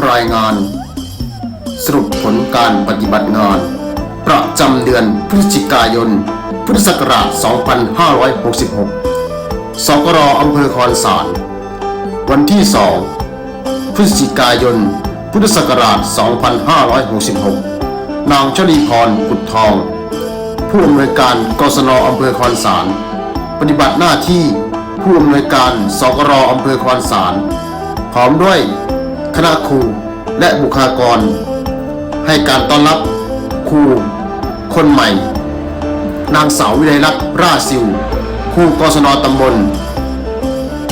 รายงาน สรุปผลการปฏิบัติงาน ประจำเดือนพฤศจิกายน พุทธศักราช 2566 สกรอำเภอคอนสาร วันที่ 2 พฤศจิกายน พุทธศักราช 2566 นางชลีพรกุดทอง ผู้อำนวยการกศนอำเภอคอนสาร ปฏิบัติหน้าที่ผู้อำนวยการสกรอำเภอคอนสารพร้อมด้วย คณะครูและบุคลากร ให้การต้อนรับครูคนใหม่ นางสาววิไลลักษ์ราซิวครูกศนตำบล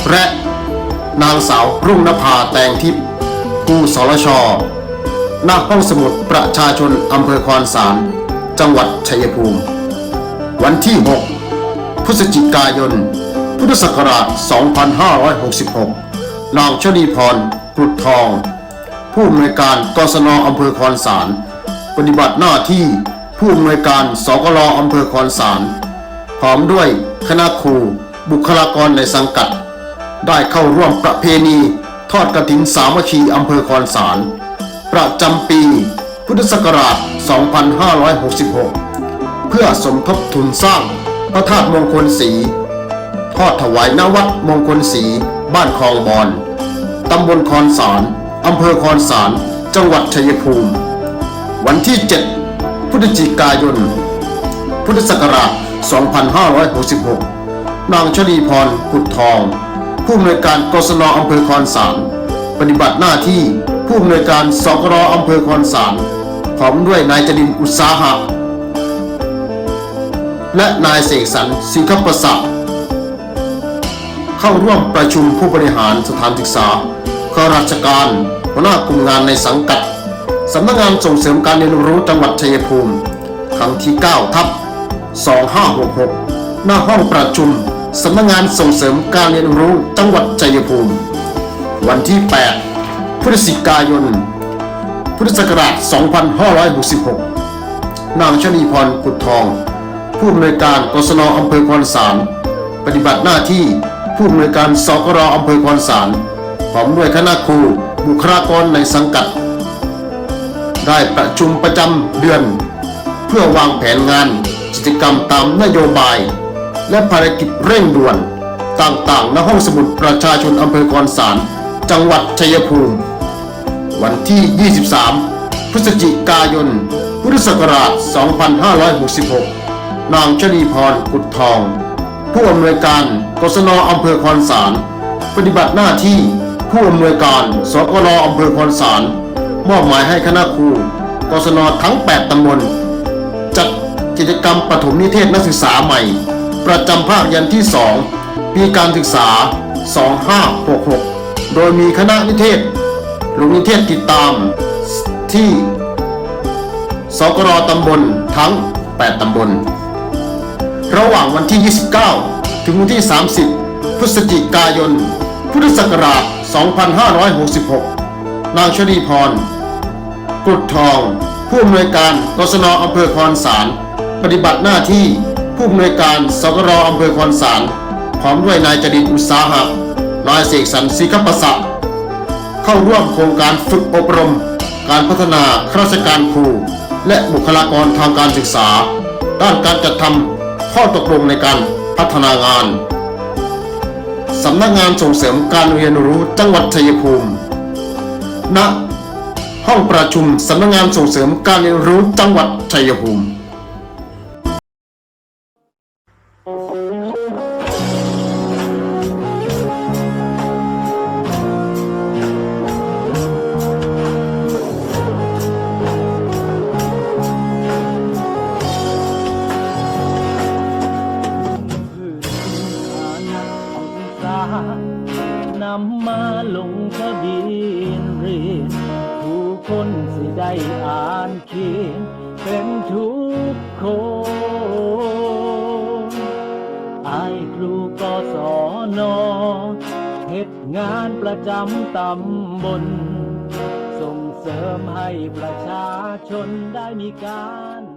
และนางสาวรุ่งนภาแตงทิพย์ครูสรชหน้าห้องสมุดประชาชนอำเภอคอนสาร จังหวัดชัยภูมิ วันที่ 6 พฤศจิกายน พุทธศักราช 2566นางชลีพร กรุดทอง ผู้อำนวยการกศนอำเภอคอนสาร ปฏิบัติหน้าที่ผู้อำนวยการสกลอำเภอคอนสาร พร้อมด้วยคณะครูบุคลากรในสังกัด ได้เข้าร่วมประเพณีทอดกระถินสามัคคีอำเภอคอนสาร ประจำปี พุทธศักราช 2566 เพื่อสมทบทุนสร้างพระธาตุมงคลศรีทอดถวายนวัดมงคลศรีบ้านคลองบอน ตำบลคอนสารอำเภอคอนสารจังหวัดชัยภูมิ วันที่ 7 พฤศจิกายน พุทธศักราช 2566 นางชลีพรกุดทอง ผู้อำนวยการกศนอำเภอคอนสารปฏิบัติหน้าที่ผู้อำนวยการสกรอำเภอคอนสารพร้อมด้วยนายจดินอุตสาหะ และนายเสกสรรสิงคประสักเข้าร่วมประชุมผู้บริหารสถานศึกษา ข้าราชการหัวหน้ากลุ่มงานในสังกัดสำนักงานส่งเสริมการเรียนรู้จังหวัดชัยภูมิ ครั้งที่ 9 ทับ 2566 หน้าห้องประชุมสำนักงานส่งเสริมการเรียนรู้จังหวัดชัยภูมิ วันที่ 8 พฤศจิกายน พุทธศักราช 2566 นางชนีพรกุดทอง ผู้อำนวยการกศนอำเภอคอนสาร ปฏิบัติหน้าที่ผู้อำนวยการสกรอำเภอคอนสาร พร้อมด้วยคณะครูบุคลากรในสังกัด ได้ประชุมประจำเดือน เพื่อวางแผนงานกิจกรรมตามนโยบาย และภารกิจเร่งด่วน ต่างๆ ณห้องสมุดประชาชนอำเภอคอนสาร จังหวัดชัยภูมิ วันที่ 23 พฤศจิกายน พุทธศักราช 2566 นางชลีพรกุดทอง ผู้อำนวยการกศนอำเภอคอนสาร ปฏิบัติหน้าที่ ผู้อำนวยการสกลอำเภอคอนสารมอบหมายให้คณะครูกศนทั้ง 8ตำบลจัดกิจกรรมปฐมนิเทศนักศึกษาใหม่ ประจำภาคเรียนที่ 2 ปีการศึกษา 2566 โดยมีคณะนิเทศลงนิเทศติดตามที่สกรตำบลทั้ง 8 ตำบล ระหว่างวันที่ 29 ถึงวันที่ 30 พฤศจิกายน พุทธศักราช 2566 นางชลีพร กุดทอง ผู้อำนวยการกศนอำเภอคอนสาร ปฏิบัติหน้าที่ผู้อำนวยการสกรอำเภอคอนสาร พร้อมด้วยนายจดินอุตสาหะนายเสกสรรศิคประสักเข้าร่วมโครงการฝึกอบรม การพัฒนาข้าราชการครู และบุคลากรทางการศึกษา ด้านการจัดทำข้อตกลงในการพัฒนางาน สำนักงานส่งเสริมการเรียนรู้จังหวัดชัยภูมิ ณ ห้องประชุมสำนักงานส่งเสริมการเรียนรู้จังหวัดชัยภูมิ นำมาลงทะเบียนเรียนผู้คนสิได้อ่านเขียนเป็นทุกคนอายครูกศนเหตุงานประจำตำบล ส่งเสริมให้ประชาชนได้มีการ